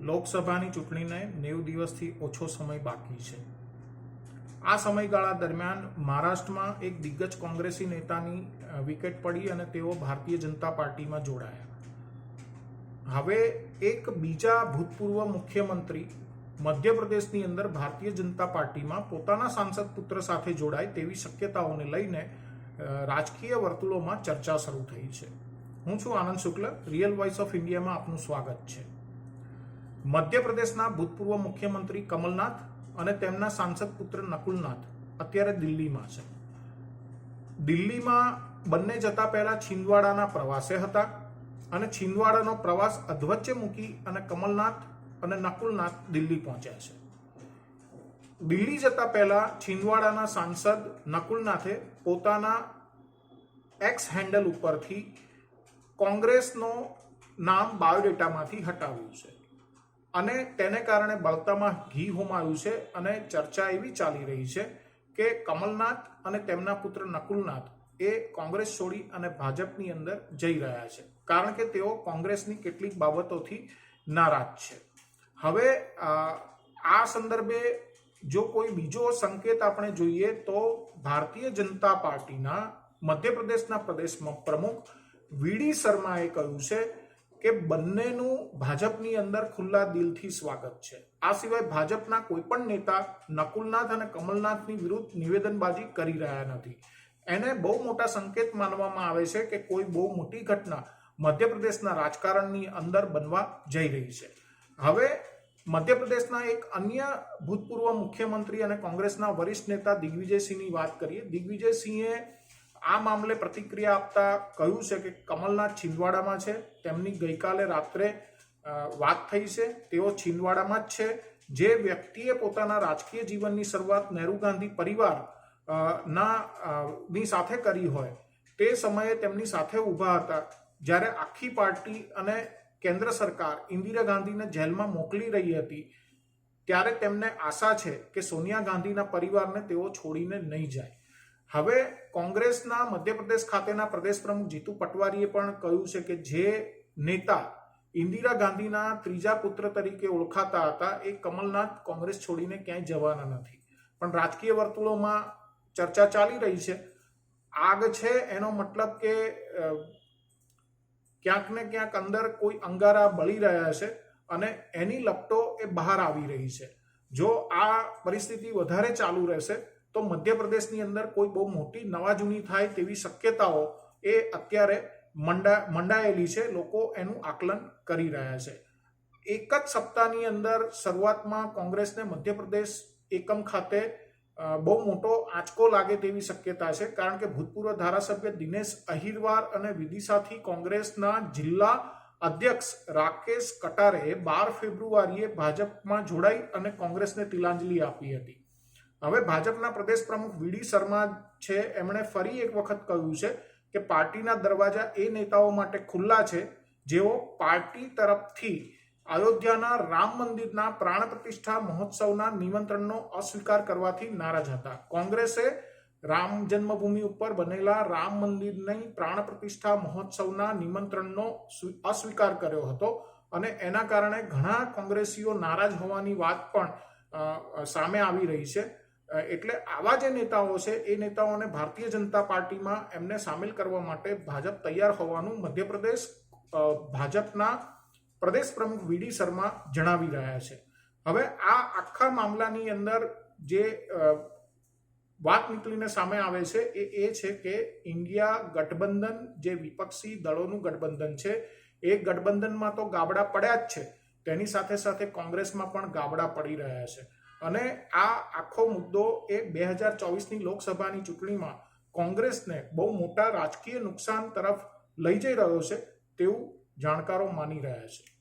લોકસભાની ચૂંટણીને નેવું દિવસથી ઓછો સમય બાકી છે. આ સમયગાળા દરમિયાન મહારાષ્ટ્રમાં એક દિગ્ગજ કોંગ્રેસી નેતાની વિકેટ પડી અને તેઓ ભારતીય જનતા પાર્ટીમાં જોડાયા. હવે એક બીજા ભૂતપૂર્વ મુખ્યમંત્રી મધ્યપ્રદેશની અંદર ભારતીય જનતા પાર્ટીમાં પોતાના સાંસદ પુત્ર સાથે જોડાય તેવી શક્યતાઓને લઈને રાજકીય વર્તુળોમાં ચર્ચા શરૂ થઈ છે. હું છું Anand Shukla, real voice of ઇન્ડિયામાં આપનું સ્વાગત છે. મધ્યપ્રદેશના ભૂતપૂર્વ મુખ્યમંત્રી કમલનાથ અને તેમના સાંસદ પુત્ર નકુલનાથ અત્યારે દિલ્હીમાં છે. દિલ્હીમાં બંને જતા પહેલા છિંદવાડાના પ્રવાસે હતા અને છિંદવાડાનો પ્રવાસ અધવચ્ચે મૂકી અને કમલનાથ અને નકુલનાથ દિલ્હી પહોંચ્યા છે. દિલ્હી જતા પહેલા છિંદવાડાના સાંસદ નકુલનાથે પોતાના એક્સ હેન્ડલ ઉપરથી કોંગ્રેસનો નામ બાયોડેટામાંથી હટાવ્યું છે. અને તેને કારણે બળતામાં ઘી હોમાયું છે અને ચર્ચા એવી ચાલી રહી છે કે કમલનાથ અને તેમના પુત્ર નકુલનાથ એ કોંગ્રેસ છોડી અને ભાજપની અંદર જઈ રહ્યા છે. કારણ કે તેઓ કોંગ્રેસની કેટલીક બાબતોથી નારાજ છે. હવે આ સંદર્ભે જો કોઈ બીજો સંકેત આપણે જોઈએ તો ભારતીય જનતા પાર્ટીના મધ્યપ્રદેશના પ્રદેશ પ્રમુખ વીડી શર્માએ કહ્યું છે કે બંનેનું ભાજપની અંદર ખુલ્લા દિલથી સ્વાગત છે. આ સિવાય ભાજપના કોઈ પણ નેતા નકુલનાથ અને કમલનાથની વિરુદ્ધ નિવેદનબાજી કરી રહ્યા નથી. એને બહુ મોટા સંકેત માનવામાં આવે છે કે કોઈ બહુ મોટી ઘટના મધ્યપ્રદેશના રાજકારણની અંદર બનવા જઈ રહી છે. હવે મધ્યપ્રદેશના એક અન્ય ભૂતપૂર્વ મુખ્યમંત્રી અને કોંગ્રેસના વરિષ્ઠ નેતા દિગ્વિજયસિંહની વાત કરીએ. દિગ્વિજયસિંહે આ મામલે પ્રતિક્રિયા આપતા કહ્યું છે કે કમલનાથ છિંદવાડામાં છે. તેમની ગઈકાલે રાત્રે વાત થઈ છે. તેઓ છિંદવાડામાં જ છે. જે વ્યક્તિએ પોતાના રાજકીય જીવનની શરૂઆત નહેરુ ગાંધી પરિવાર ના ની સાથે કરી હોય, તે સમયે તેમની સાથે ઊભા હતા. જ્યારે આખી પાર્ટી અને કેન્દ્ર સરકાર ઇન્દિરા ગાંધીને જેલમાં મોકલી રહી હતી, ત્યારે તેમને આશા છે કે સોનિયા ગાંધીના પરિવારને તેઓ છોડીને નહીં જાય. હવે કોંગ્રેસના મધ્યપ્રદેશ ખાતેના પ્રદેશ પ્રમુખ જીતુ પટવારીએ પણ કહ્યું છે કે જે નેતા ઇન્દિરા ગાંધીના ત્રીજા પુત્ર તરીકે ઓળખાતા હતા એ કમલનાથ કોંગ્રેસ છોડીને ક્યાંય જવાના નથી. પણ રાજકીય વર્તુળોમાં ચર્ચા ચાલી રહી છે. આગ છે એનો મતલબ કે ક્યાંક ને ક્યાંક અંદર કોઈ અંગારા બળી રહ્યા છે અને એની લપટો એ બહાર આવી રહી છે. જો આ પરિસ્થિતિ વધારે ચાલુ રહેશે તો મધ્યપ્રદેશની અંદર કોઈ બહુ મોટી નવા જૂની થાય તેવી શક્યતાઓ એ અત્યારે મંડા, મંડાયેલી છે. લોકો એનું આકલન કરી રહ્યા છે. એક જ સપ્તાહની અંદર શરૂઆતમાં કોંગ્રેસને મધ્યપ્રદેશ એકમ ખાતે બહુ મોટો આંચકો લાગે તેવી શક્યતા છે. કારણ કે ભૂતપૂર્વ ધારાસભ્ય દિનેશ અહિરવાર અને વિદિશાથી કોંગ્રેસના જિલ્લા અધ્યક્ષ રાકેશ કટારે બાર ફેબ્રુઆરીએ ભાજપમાં જોડાઈ અને કોંગ્રેસને તિલાંજલિ આપી હતી. હવે ભાજપના પ્રદેશ પ્રમુખ વીડી શર્મા છે, એમણે ફરી એક વખત કહ્યું છે કે પાર્ટીના દરવાજા એ નેતાઓ માટે ખુલ્લા છે, જેઓ પાર્ટી તરફથી અયોધ્યાના રામ મંદિરના પ્રાણ પ્રતિષ્ઠા મહોત્સવના નિમંત્રણનો અસ્વીકાર કરવાથી નારાજ હતા. કોંગ્રેસે રામ જન્મભૂમિ ઉપર બનેલા રામ મંદિરની પ્રાણ પ્રતિષ્ઠા મહોત્સવના નિમંત્રણનો સ્વી- અસ્વીકાર કર્યો હતો અને એના કારણે ઘણા કોંગ્રેસીઓ નારાજ હોવાની વાત પણ સામે આવી રહી છે. એટલે આવા જે નેતાઓ છે, એ નેતાઓને ભારતીય જનતા પાર્ટીમાં એમને સામેલ કરવા માટે ભાજપ તૈયાર હોવાનું મધ્યપ્રદેશ ભાજપના પ્રદેશ પ્રમુખ વીડી શર્મા જણાવી રહ્યા છે. હવે આ આખા મામલાની અંદર જે વાત નીકળીને સામે આવે છે, એ એ છે કે ઇન્ડિયા ગઠબંધન જે વિપક્ષી દળોનું ગઠબંધન છે, એ ગઠબંધનમાં તો ગાબડા પડ્યા જ છે. તેની સાથે સાથે કોંગ્રેસમાં પણ ગાબડા પડી રહ્યા છે. અને આ આખો મુદ્દો એ બે હજાર ચોવીસની લોકસભાની ચૂંટણીમાં કોંગ્રેસને બહુ મોટા રાજકીય નુકસાન તરફ લઈ જઈ રહ્યો છે તેવું જાણકારો માની રહ્યા છે.